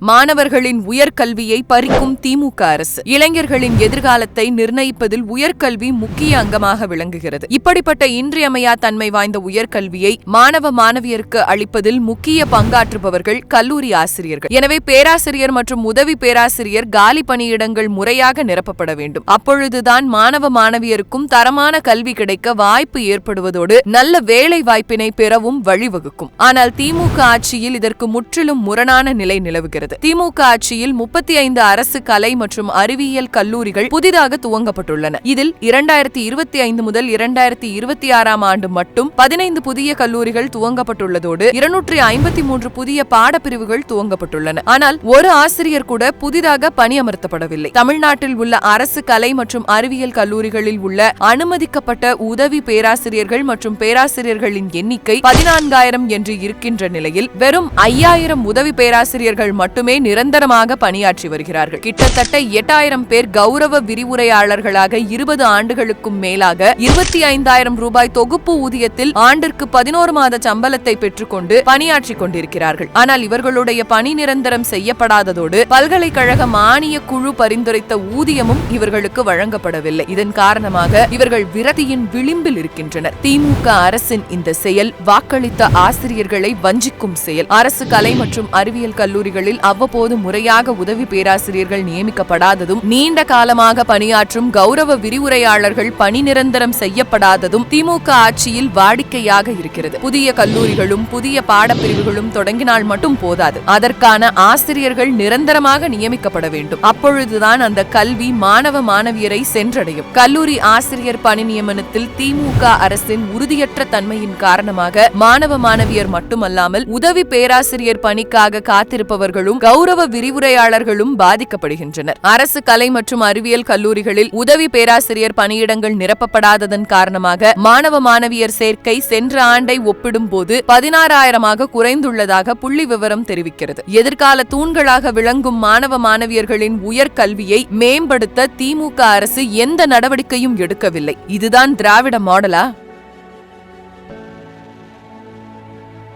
மாணவர்களின் உயர்கல்வியை பறிக்கும் திமுக அரசு. இளைஞர்களின் எதிர்காலத்தை நிர்ணயிப்பதில் உயர்கல்வி முக்கிய அங்கமாக விளங்குகிறது. இப்படிப்பட்ட இன்றியமையா தன்மை வாய்ந்த உயர்கல்வியை மாணவ மாணவியருக்கு அளிப்பதில் முக்கிய பங்காற்றுபவர்கள் கல்லூரி ஆசிரியர்கள். எனவே பேராசிரியர் மற்றும் உதவி பேராசிரியர் காலி பணியிடங்கள் முறையாக நிரப்பப்பட வேண்டும். அப்பொழுதுதான் மாணவ மாணவியருக்கும் தரமான கல்வி கிடைக்க வாய்ப்பு ஏற்படுவதோடு நல்ல வேலை வாய்ப்பினை பெறவும் வழிவகுக்கும். ஆனால் திமுக ஆட்சியில் இதற்கு முற்றிலும் முரணான நிலை நிலவுகிறது. வருகிறது திமுக ஆட்சியில் முப்பத்தி ஐந்து அரசு கலை மற்றும் அறிவியல் கல்லூரிகள் புதிதாக துவங்கப்பட்டுள்ளன. இதில் இரண்டாயிரத்தி இருபத்தி ஐந்து முதல் இரண்டாயிரத்தி இருபத்தி ஆறாம் ஆண்டு மட்டும் பதினைந்து புதிய கல்லூரிகள் துவங்கப்பட்டுள்ளதோடு இருநூற்றி ஐம்பத்தி மூன்று புதிய பாடப்பிரிவுகள் துவங்கப்பட்டுள்ளன. ஆனால் ஒரு ஆசிரியர் கூட புதிதாக பணியமர்த்தப்படவில்லை. தமிழ்நாட்டில் உள்ள அரசு கலை மற்றும் அறிவியல் கல்லூரிகளில் உள்ள அனுமதிக்கப்பட்ட உதவி பேராசிரியர்கள் மற்றும் பேராசிரியர்களின் எண்ணிக்கை பதினான்காயிரம் என்று இருக்கின்ற நிலையில் வெறும் ஐயாயிரம் உதவி பேராசிரியர்கள் மட்டும் மட்டுமே நிரந்தரமாக பணியாற்றி வருகிறார்கள். கிட்டத்தட்ட எட்டாயிரம் பேர் கௌரவ விரிவுரையாளர்களாக இருபது ஆண்டுகளுக்கும் மேலாக இருபத்தி ஐந்தாயிரம் ரூபாய் தொகுப்பு ஊதியத்தில் ஆண்டிற்கு பதினோரு மாத சம்பளத்தை பெற்றுக்கொண்டு பணியாற்றி கொண்டிருக்கிறார்கள். ஆனால் இவர்களுடைய பணி நிரந்தரம் செய்யப்படாததோடு பல்கலைக்கழக மானிய குழு பரிந்துரைத்த ஊதியமும் இவர்களுக்கு வழங்கப்படவில்லை. இதன் காரணமாக இவர்கள் விரதியின் விளிம்பில் இருக்கின்றனர். திமுக அரசின் இந்த செயல் வாக்களித்த ஆசிரியர்களை வஞ்சிக்கும் செயல். அரசு கலை மற்றும் அறிவியல் கல்லூரிகளில் அவ்வப்போது முறையாக உதவி பேராசிரியர்கள் நியமிக்கப்படாததும் நீண்ட காலமாக பணியாற்றும் கௌரவ விரிவுரையாளர்கள் பணி நிரந்தரம் செய்யப்படாததும் திமுக ஆட்சியில் வாடிக்கையாக இருக்கிறது. புதிய கல்லூரிகளும் புதிய பாடப்பிரிவுகளும் தொடங்கினால் மட்டும் போதாது. அதற்கான ஆசிரியர்கள் நிரந்தரமாக நியமிக்கப்பட வேண்டும். அப்பொழுதுதான் அந்த கல்வி மாணவ மாணவியரை சென்றடையும். கல்லூரி ஆசிரியர் பணி நியமனத்தில் திமுக அரசின் உறுதியற்ற தன்மையின் காரணமாக மாணவ மாணவியர் மட்டுமல்லாமல் உதவி பேராசிரியர் பணிக்காக காத்திருப்பவர்களும் கௌரவ விரிவுரையாளர்களும் பாதிக்கப்படுகின்றனர். அரசு கலை மற்றும் அறிவியல் கல்லூரிகளில் உதவி பேராசிரியர் பணியிடங்கள் நிரப்பப்படாததன் காரணமாக மாணவ மாணவியர் சேர்க்கை சென்ற ஆண்டை ஒப்பிடும் போது பதினாறாயிரமாக குறைந்துள்ளதாக புள்ளி விவரம் தெரிவிக்கிறது. எதிர்கால தூண்களாக விளங்கும் மாணவ மாணவியர்களின் உயர்கல்வியை மேம்படுத்த திமுக அரசு எந்த நடவடிக்கையும் எடுக்கவில்லை. இதுதான் திராவிட மாடலா?